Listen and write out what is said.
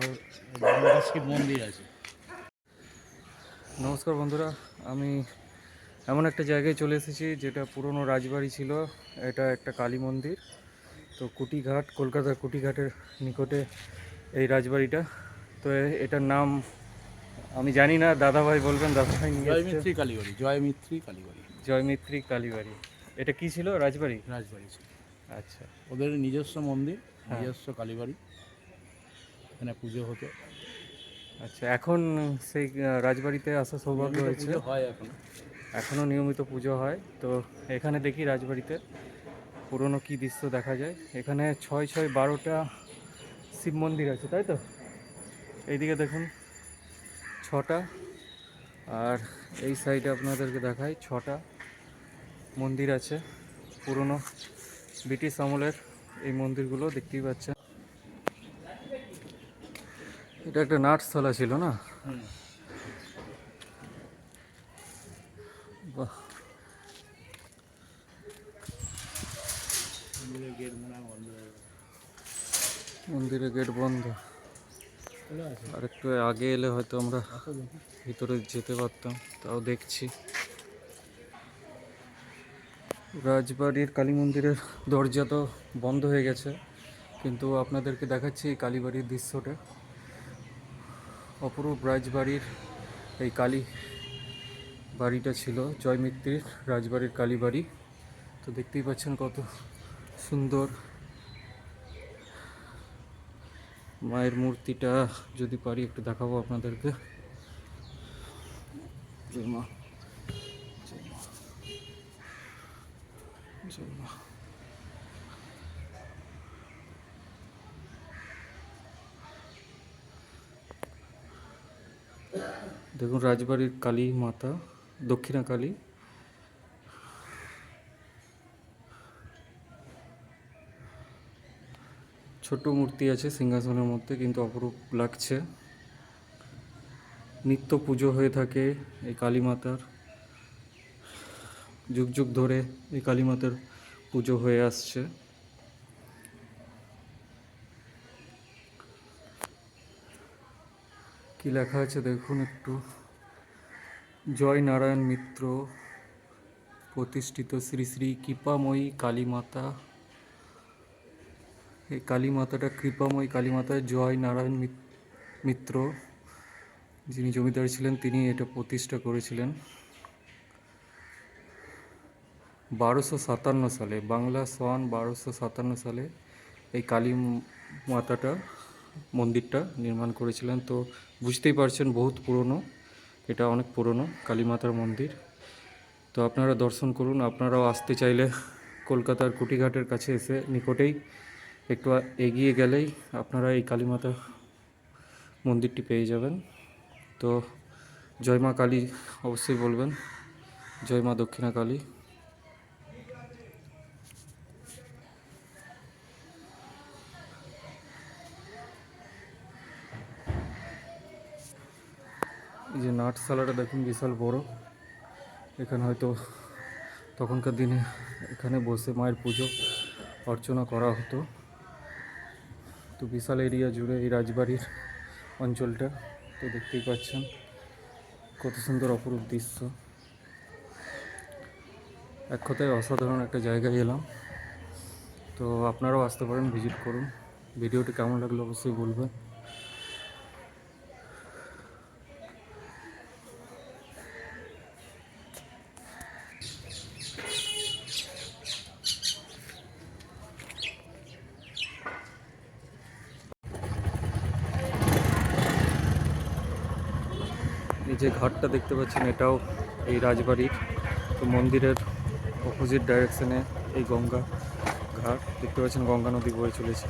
শিব মন্দির আছে? নমস্কার বন্ধুরা আমি এমন একটা জায়গায় চলে এসেছি যেটা পুরনো রাজবাড়ি ছিল। এটা একটা কালী মন্দির। তো কুটিঘাট কলকাতার কুটিঘাটের নিকটে এই রাজবাড়িটা। তো এটার নাম আমি জানি না দাদাভাই বলবেন দাদাভাই। জয়মিত্রী কালীবাড়ি জয়মিত্রী কালীবাড়ি। জয়মিত্রী কালীবাড়ি। এটা কি ছিল রাজবাড়ি? রাজবাড়ি ছিল। আচ্ছা। ওদের নিজস্ব মন্দির নিজস্ব কালীবাড়ি। এখানে পুজো হতো। আচ্ছা এখন সেই রাজবাড়িতে আসা সৌভাগ্য হয়েছে। হয় এখন। এখনও নিয়মিত পুজো হয়। তো এখানে দেখি রাজবাড়িতে পুরনো কি দৃশ্য দেখা যায়। এখানে ছয় ছয় বারোটা শিব মন্দির আছে তাই তো? এইদিকে দেখুন ছটা। আর এই সাইডে আপনাদেরকে দেখাই ছটা মন্দির আছে। পুরনো ব্রিটিশ আমলের এই মন্দিরগুলো দেখতেই পাচ্ছেন। এটা একটা নাটস্থলা ছিল না? বাহ। মন্দিরের গেট বন্ধ আর একটু আগে এলে হয়তো আমরা ভিতরে যেতে পারতাম তাও দেখছি। রাজবাড়ির কালী মন্দিরের দরজা তো বন্ধ হয়ে গেছে কিন্তু আপনাদেরকে দেখাচ্ছি এই কালীবাড়ির দৃশ্যটা। অপরূপ রাজবাড়ির এই কালী বাড়িটা ছিল, জয়মিত্রির রাজবাড়ির কালীবাড়ি তো দেখতেই পাচ্ছেন কত সুন্দর। মায়ের মূর্তিটা যদি পারি একটু দেখাবো আপনাদেরকে। জয় মা জয় মা জয় মা। দেখুন, রাজবাড়ির কালী মাতা, দক্ষিণা কালী। ছোট মূর্তি আছে সিংহাসনের মধ্যে, কিন্তু অপরূপ লাগছে। নিত্য পুজো হয়ে থাকে এই কালী মাতার। যুগ যুগ ধরে এই কালী মাতার পুজো হয়ে আসছে। কি লেখা আছে দেখুন একটু। জয় নারায়ণ মিত্র, প্রতিষ্ঠিত শ্রী শ্রী কৃপাময়ী কালী মাতা এই কালী মাতাটা কৃপাময়ী কালী মাতা জয় নারায়ণ মিত- মিত্র। যিনি জমিদার ছিলেন, তিনি এটা প্রতিষ্ঠা করেছিলেন। বারোশো সাতান্ন সালে, বাংলা সন বারোশো সাতান্ন সালে এই কালী মাতাটা মন্দিরটা নির্মাণ করেছিলেন। তো বুঝতেই পারছেন বহুত পুরনো, এটা অনেক পুরনো কালী মাতার মন্দির। তো আপনারা দর্শন করুন, আপনারাও আসতে চাইলে কলকাতার কুটিঘাটের কাছে এসে নিকটেই একটু এগিয়ে গেলেই আপনারা এই কালী মাতা মন্দিরটি পেয়ে যাবেন। তো জয় মা কালী অবশ্যই বলবেন, জয় মা দক্ষিণা কালী। এই যে নাটশালাটা দেখুন, বিশাল বড়। এখানে হয়তো তখনকার দিনে এখানে বসে মায়ের পুজো অর্চনা করা হতো। তো বিশাল এরিয়া জুড়ে এই রাজবাড়ির অঞ্চলটা, তো দেখতেই পাচ্ছেন কত সুন্দর অপরূপ দৃশ্য। এক কথায় অসাধারণ একটা জায়গায় এলাম। তো আপনারাও আসতে পারেন, ভিজিট করুন। ভিডিওটি কেমন লাগল অবশ্যই বলবেন। যে ঘাটটা দেখতে পাচ্ছেন এটাও এই রাজবাড়ির। তো মন্দিরের অপোজিট ডাইরেকশনে এই গঙ্গা ঘাট। দেখতে পাচ্ছেন গঙ্গা নদী বয়ে চলেছে।